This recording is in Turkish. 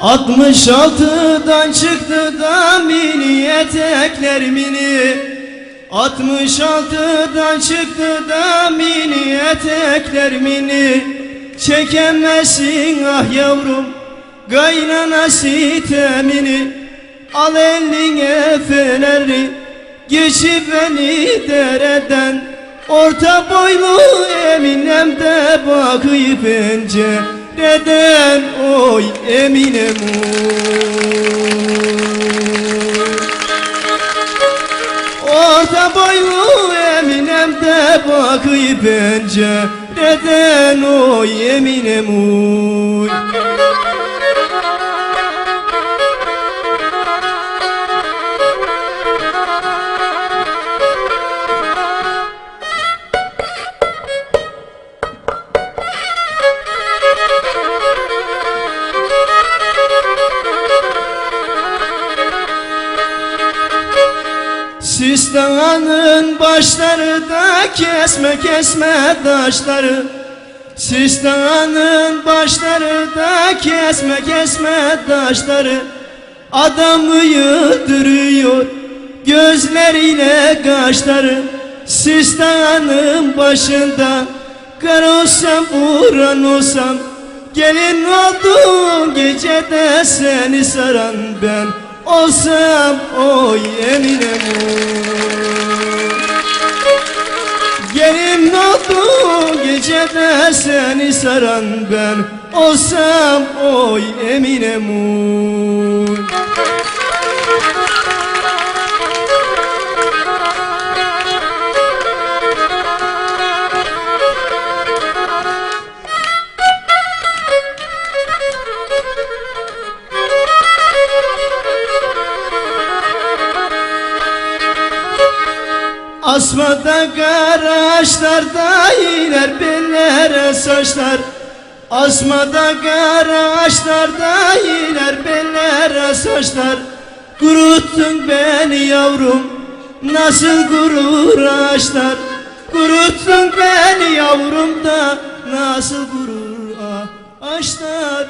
66'dan çıktı da mini etekler mini. 66'dan çıktı da mini etekler mini. Çekemezsin ah yavrum Kaynana sitemini Al eline feneri Geçip beni dereden. Orta boylu Eminem de bakıp pencereden Oy Eminem oy Orta boylu Eminem de bakıp pencereden Oy Eminem oy Sistanın başları da kesme kesme taşları. Sistanın başları da kesme kesme taşları. Adamı yıldırıyor gözleriyle kaşları. Sistanın başında kar olsam vuran olsam. Gelin oldum gecede seni saran ben. Olsam o yeminim Gelin gecede seni saran ben Olsam oy Eminem oy. Asmada garaşlarda iner bellere saçlar Asmada garaşlarda iner bellere saçlar. Kuruttun beni yavrum nasıl gurur ağaçlar? Kuruttun beni yavrum da nasıl gurur ağaçlar